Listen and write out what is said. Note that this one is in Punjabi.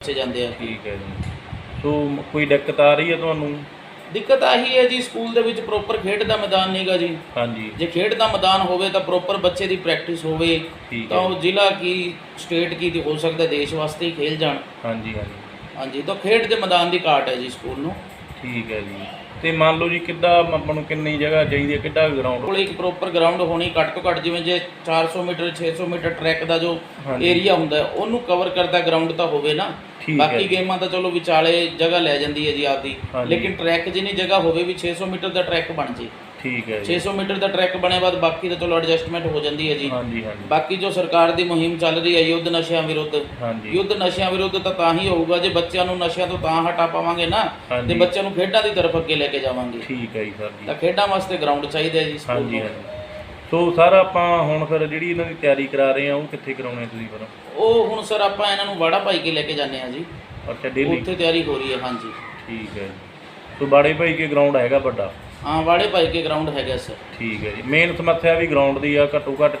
ਬੱਚੇ ਜਾਂਦੇ ਆ ਠੀਕ ਹੈ ਜੀ ਸੋ ਕੋਈ ਦਿੱਕਤ ਆ ਰਹੀ ਹੈ ਤੁਹਾਨੂੰ? ਦਿੱਕਤ ਆਹੀ ਹੈ ਜੀ ਸਕੂਲ ਦੇ ਵਿੱਚ ਪ੍ਰੋਪਰ ਖੇਡ ਦਾ ਮੈਦਾਨ ਨਹੀਂਗਾ ਜੀ। ਹਾਂਜੀ। ਜੇ ਖੇਡ ਦਾ ਮੈਦਾਨ ਹੋਵੇ ਤਾਂ ਪ੍ਰੋਪਰ ਬੱਚੇ ਦੀ ਪ੍ਰੈਕਟਿਸ ਹੋਵੇ ਠੀਕ ਤਾਂ ਹੈ ਉਹ ਜ਼ਿਲ੍ਹਾ ਕੀ ਸਟੇਟ ਕੀ ਤੇ ਹੋ ਸਕਦਾ ਦੇਸ਼ ਵਾਸਤੇ ਹੀ ਖੇਲ ਜਾਣ। ਹਾਂਜੀ ਹਾਂਜੀ। ਹਾਂਜੀ ਤਾਂ ਖੇਡ ਦੇ ਮੈਦਾਨ ਦੀ ਘਾਟ ਹੈ ਜੀ ਸਕੂਲ ਨੂੰ। ਠੀਕ ਹੈ ਜੀ। ਤੇ ਮੰਨ ਲਓ ਜੀ ਕਿੱਦਾਂ ਆਪਾਂ ਨੂੰ ਕਿੰਨੀ ਜਗ੍ਹਾ ਚਾਹੀਦੀ ਹੈ ਕਿੱਡਾ ਗਰਾਊਂਡ ਕੋਲ ਇੱਕ ਪ੍ਰੋਪਰ ਗਰਾਊਂਡ ਹੋਣੀ ਘੱਟ ਤੋਂ ਘੱਟ ਜਿਵੇਂ ਜੇ 400 ਮੀਟਰ 600 ਮੀਟਰ ਟਰੈਕ ਦਾ ਜੋ ਹਾਂਜੀ। ਏਰੀਆ ਹੁੰਦਾ ਹੈ, ਉਹਨੂੰ ਕਵਰ ਕਰਦਾ ਗਰਾਊਂਡ ਤਾਂ ਹੋਵੇ ਨਾ। ਬਾਕੀ। ਗੇਮਾਂ ਤਾਂ ਚਲੋ ਵਿਚਾਲੇ ਜਗ੍ਹਾ ਲੈ ਜਾਂਦੀ ਹੈ ਜੀ ਆਪਦੀ। ਲੇਕਿਨ ਟਰੈਕ ਜਿੰਨੀ ਜਗ੍ਹਾ ਹੋਵੇ ਵੀ 600 ਮੀਟਰ ਦਾ ਟਰੈਕ ਬਣ ਜੇ। ਠੀਕ ਹੈ ਜੀ। 600 ਮੀਟਰ ਦਾ ਟਰੈਕ ਬਣੇ ਬਾਅਦ ਬਾਕੀ ਤਾਂ ਚਲੋ ਐਡਜਸਟਮੈਂਟ ਹੋ ਜਾਂਦੀ ਹੈ ਜੀ। ਹਾਂਜੀ ਹਾਂਜੀ। ਬਾਕੀ ਜੋ ਸਰਕਾਰ ਦੀ ਮੁਹਿੰਮ ਚੱਲ ਰਹੀ ਹੈ ਯੁੱਧ ਨਸ਼ਿਆਂ ਵਿਰੁੱਧ ਹਾਂਜੀ। ਯੁੱਧ ਨਸ਼ਿਆਂ ਵਿਰੁੱਧ ਤਾਂ ਤਾਂ ਹੀ ਹੋਊਗਾ ਜੇ ਬੱਚਿਆਂ ਨੂੰ ਨਸ਼ਿਆਂ ਤੋਂ ਤਾਂ ਹਟਾ ਪਾਵਾਂਗੇ ਨਾ ਤੇ। ਬੱਚਿਆਂ ਨੂੰ ਖੇਡਾਂ ਦੀ ਤਰਫ ਅੱਗੇ ਲੈ ਕੇ ਜਾਵਾਂਗੇ। ਠੀਕ ਹੈ ਜੀ ਸਰ ਜੀ ਤਾਂ ਖੇਡਾਂ ਵਾਸਤੇ ਗਰਾਊਂਡ ਚਾਹੀਦਾ ਹੈ ਜੀ ਸਕੂਲ ਹਾਂਜੀ ਨੂੰ। ਹਾਂਜੀ। ਸੋ ਸਰ ਆਪਾਂ ਹੁਣ ਫਿਰ ਜਿਹੜੀ ਇਹਨਾਂ ਦੀ ਤਿਆਰੀ ਕਰਾ ਰਹੇ ਆ ਉਹ ਕਿੱਥੇ ਕਰਾਉਣੇ ਤੁਸੀਂ ਫਿਰ? ਉਹ ਹੁਣ ਸਰ ਆਪਾਂ ਇਹਨਾਂ ਨੂੰ ਵਾੜਾ ਪਾਈ ਕੇ ਲੈ ਕੇ ਜਾਂਦੇ ਆ ਜੀ। ਅੱਛਾ ਡੇਲੀ? ਉੱਥੇ ਤਿਆਰੀ ਹੋ ਰਹੀ ਹੈ ਹਾਂਜੀ। ਠੀਕ ਹੈ ਸੋ ਬਾੜੇ ਭਾਈ ਕੇ ਗਰਾਊਂਡ ਹੈਗਾ ਵੱਡਾ? ਹਾਂ ਵਾੜੇ ਪਾਈ ਕੇ ਗਰਾਊਂਡ ਹੈਗਾ ਸਰ। ਠੀਕ ਹੈ ਜੀ। ਮੇਨ ਸਮੱਸਿਆ ਵੀ ਗਰਾਊਂਡ ਦੀ ਆ ਘੱਟੋ ਘੱਟ